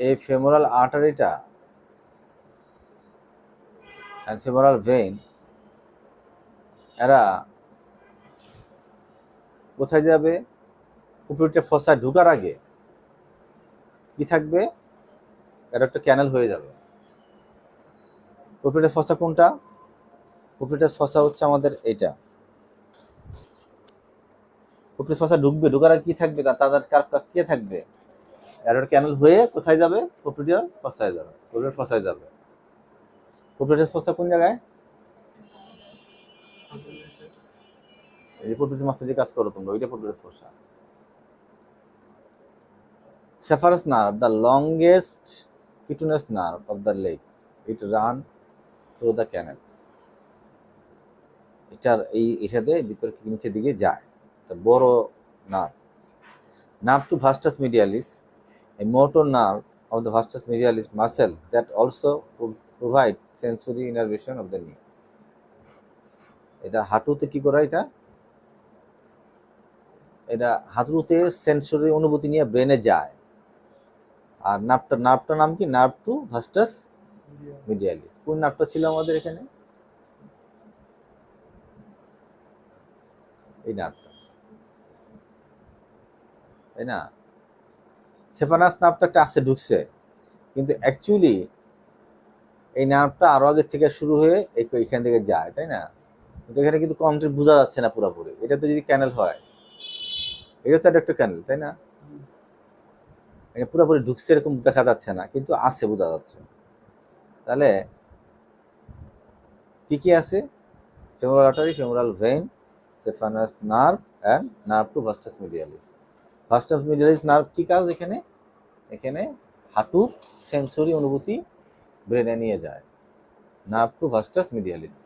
এই femoral আর্টারিটা femoral vein এরা কোথায় যাবে? উপরিটা ফসা ঢুকার আগে কি থাকবে? এর একটা ক্যানেল হয়ে যাবে। উপরিটা ফসা কোনটা? উপরিটা ফসা হচ্ছে আমাদের এটা উপরে ফসা ঢুকবে, ঢুকার আগে কি থাকবে? তাদের কার- কে থাকবে? এর ক্যানেল হয়ে কোথায় যাবে? উপরিটা ফসায় যাবে। উপরিটা ফসায় যাবে। উপরিটা ফসা কোন জায়গায়? মাস্টার যে কাজ করো তোমরা ওইটা পদ্ধতি ফসা। Sapphirus nerve, the longest cutaneous nerve of the leg. It run. এটার এই এটাতে ভিতরে নিচের দিকে যায়? বড় nerve nerve to vastus medialis a motor nerve of the vastus medialis muscle that also pro- provide sensory innervation of the knee. এটা হাঁটুতে কি করা এটা? এটা হাঁটুতে সেন্সরি অনুভূতি নিয়ে ব্রেনে যায়। আর নার্ভটা নার্ভটার নাম কি? নার্ভ টু ভাস্টাস মিডিয়ালিস কোন নার্ভটা ছিল আমাদের এখানে? এই নার্ভটা তাই না? সেফানাস নার্ভ তো একটা আসে ঢুকছে। কিন্তু অ্যাকচুয়ালি এই নার্ভটা আরও আগের থেকে শুরু হয়ে এইখান থেকে যায়, তাই না? কিন্তু এখানে কিন্তু কমপ্লিট বোঝা যাচ্ছে না পুরোপুরি। এটা তো যদি ক্যানেল হয়, এটা তো একটা ক্যানেল তাই না? এটা পুরোপুরি ঢুকছে এরকম দেখা যাচ্ছে না, কিন্তু আছে, বোঝা যাচ্ছে। তাহলে কি কি আছে? Femoral artery femoral vein saphenous nerve and nerve to vastus medialis vastus medialis nerve কি কাজ এখানে? এখানে হাঁটুর সেন্সরি অনুভূতি ব্রেনে নিয়ে যায়। Nerve to vastus মিডিয়ালিস